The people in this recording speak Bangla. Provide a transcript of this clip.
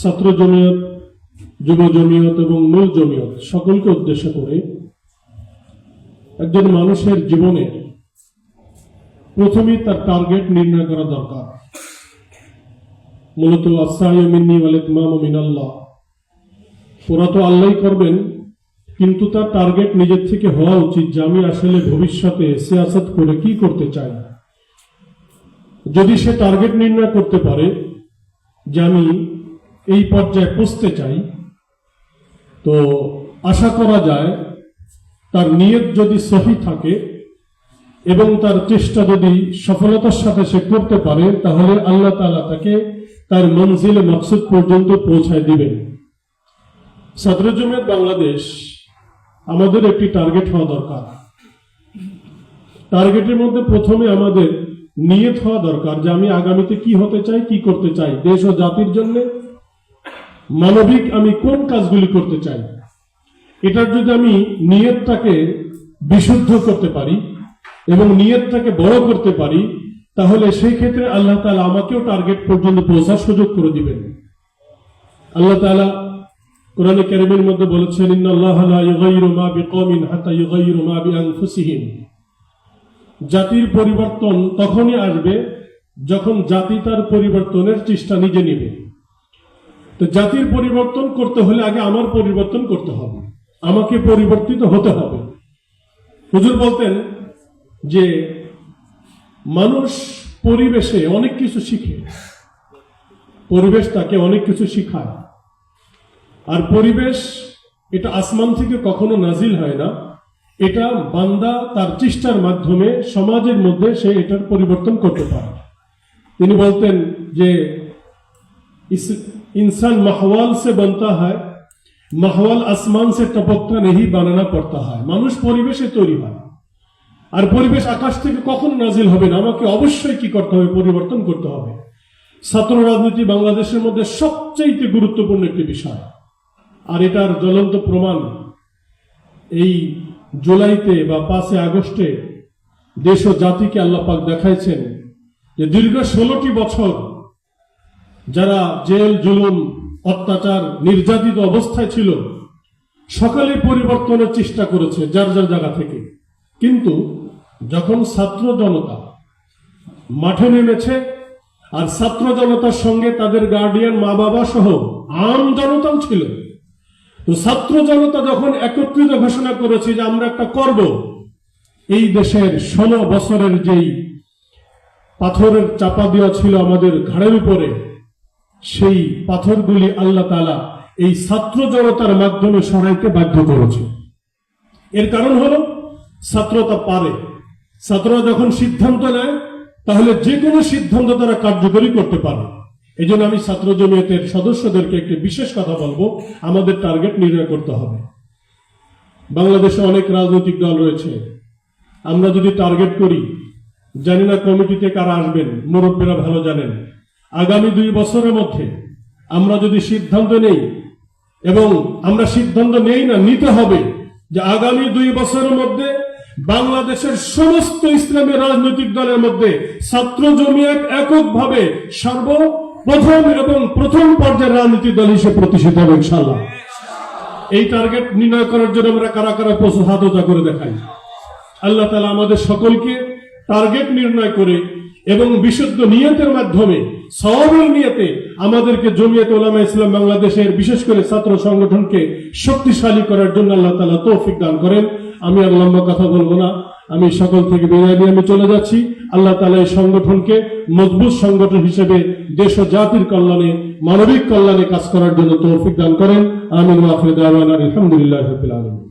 ছাত্র জমিয়ত, যুব জমিয়ত এবং মূল জমিয়ত সকলকে উদ্দেশ্য করে একজন মানুষের জীবনে প্রথমেই তার টার্গেট নির্ণয় করা দরকার। মূলত ওরা তো আল্লাহই করবেন, কিন্তু তার টার্গেট নিজের থেকে হওয়া উচিত যে আমি আসলে ভবিষ্যতে সিয়াসত করে কি করতে চাই। যদি সে টার্গেট নির্ণয় করতে পারে যে আমি এই পর্যায়ে পৌঁছতে চাই, তো আশা করা যায় তার নিয়ত যদি সহি থাকে এবং তার চেষ্টা যদি সফলতার সাথে সে করতে পারে, তাহলে আল্লাহ তালা তাকে তার মঞ্জিল মকসুদ পর্যন্ত পৌঁছায় দিবেন। জমিয়ত বাংলাদেশ আমাদের একটি টার্গেট হওয়া দরকার। টার্গেটের মধ্যে প্রথমে আমাদের নিয়ত হওয়া দরকার যে আমি আগামীতে কি হতে চাই, কি করতে চাই, দেশ ও জাতির জন্য মানবিক আমি কোন কাজগুলি করতে চাই? এটার যদি আমি নিয়তটাকে বিশুদ্ধ করতে পারি এবং নিয়তটাকে বড় করতে পারি, তাহলে সেই ক্ষেত্রে আল্লাহ তাআলা আমাকেও টার্গেট পর্যন্ত পৌঁছার সুযোগ করে দিবেন। আল্লাহ তাআলা কোরআনে কারিমের মধ্যে বলেছেন জাতির পরিবর্তন তখনই আসবে যখন জাতি তার পরিবর্তনের চেষ্টা নিজে নেবে। তো জাতির পরিবর্তন করতে হলে আগে আমার পরিবর্তন করতে হবে। আমাকে পরিবর্তিত হতে হবে। হুজুর বলতেন যে, মানুষ পরিবেশে অনেক কিছু শিখে। পরিবেশ তাকে অনেক কিছু শিখায়। আর পরিবেশ, এটা আসমান থেকে কখনো নাজিল হয় না। এটা বান্দা তার চেষ্টার মাধ্যমে সমাজের মধ্যে সে এটার পরিবর্তন করতে পারে। তিনি বলতেন যে इंसान माहौल से बनता है মাহওয়াল আসমান সে টপকটা নেই বানানা পড়তা হয় মানুষ পরিবেশে তৈরি হয় আর পরিবেশ আকাশ থেকে কখন নাজিল হবে না আমাকে অবশ্যই কি করতে হবে পরিবর্তন করতে হবে ছাত্র রাজনীতি বাংলাদেশের মধ্যে সবচেয়ে গুরুত্বপূর্ণ একটি বিষয় আর এটার জ্বলন্ত প্রমাণ এই জুলাইতে বা পাঁচে আগস্টে দেশ ও জাতিকে আল্লাপাক দেখাইছেন যে দীর্ঘ ষোলোটি বছর যারা জেল, জুলুম, অত্যাচার, নির্যাতিত অবস্থায় ছিল সকালে পরিবর্তনের চেষ্টা করেছে যার যার জায়গা থেকে। কিন্তু যখন ছাত্র জনতা মাঠে নেমেছে আর ছাত্র জনতার সঙ্গে তাদের গার্ডিয়ান মা বাবা সহ আম জনতাও ছিল, তো ছাত্র জনতা যখন একত্রিত ঘোষণা করেছে যে আমরা একটা করব, এই দেশের ষোলো বছরের যেই পাথরের চাপা দেওয়া ছিল আমাদের ঘাড়ের উপরে সেই পাথরগুলি আল্লাহ তালা এই ছাত্র জনতার মাধ্যমে সরাইতে বাধ্য করেছে। এর কারণ হলো, ছাত্রতা পারে। ছাত্ররা যখন সিদ্ধান্ত নেয়, তাহলে যে কোনো সিদ্ধান্ত তারা কার্যকরী করতে পারে। এই জন্য আমি ছাত্র জমিয়তের সদস্যদেরকে একটি বিশেষ কথা বলব, আমাদের টার্গেট নির্ণয় করতে হবে। বাংলাদেশে অনেক রাজনৈতিক দল রয়েছে। আমরা যদি টার্গেট করি, জানি না কমিটিতে কারা আসবেন, মুরব্বীরা ভালো জানেন। আগামী দুই বছরের মধ্যে আমরা যদি সিদ্ধান্ত নেই, এবং আমরা সিদ্ধান্ত নেই না, নিতে হবে যে আগামী দুই বছরের মধ্যে বাংলাদেশের সমস্ত ইসলামী রাজনৈতিক দলের মধ্যে ছাত্র জমিয়ত এককভাবে সর্বপ্রথম এবং প্রথম পর্যায়ের রাজনৈতিক দল হিসেবে প্রতিষ্ঠিত হবে ইনশাল্লাহ এই টার্গেট নির্ণয় করার জন্য আমরা কারা কারা প্রস্তুত হাত করে দেখাই। আল্লাহ তালা আমাদের সকলকে টার্গেট নির্ণয় করে এবং বিশুদ্ধ নিয়তের মাধ্যমে সবের নিয়তে আমাদেরকে জমিয়ত ওলামা ইসলাম বাংলাদেশের বিশেষ করে ছাত্র সংগঠনকে শক্তিশালী করার জন্য আল্লাহ তালা তৌফিক দান করেন। আমি আর লম্বা কথা বলব না। আমি সকল থেকে বিদায় নিয়ে আমি চলে যাচ্ছি। আল্লাহ তালা এই সংগঠনকে মজবুত সংগঠন হিসেবে দেশ ও জাতির কল্যাণে, মানবিক কল্যাণে কাজ করার জন্য তৌফিক দান করেন। ওয়াফিদ আলহামদুলিল্লাহ আলম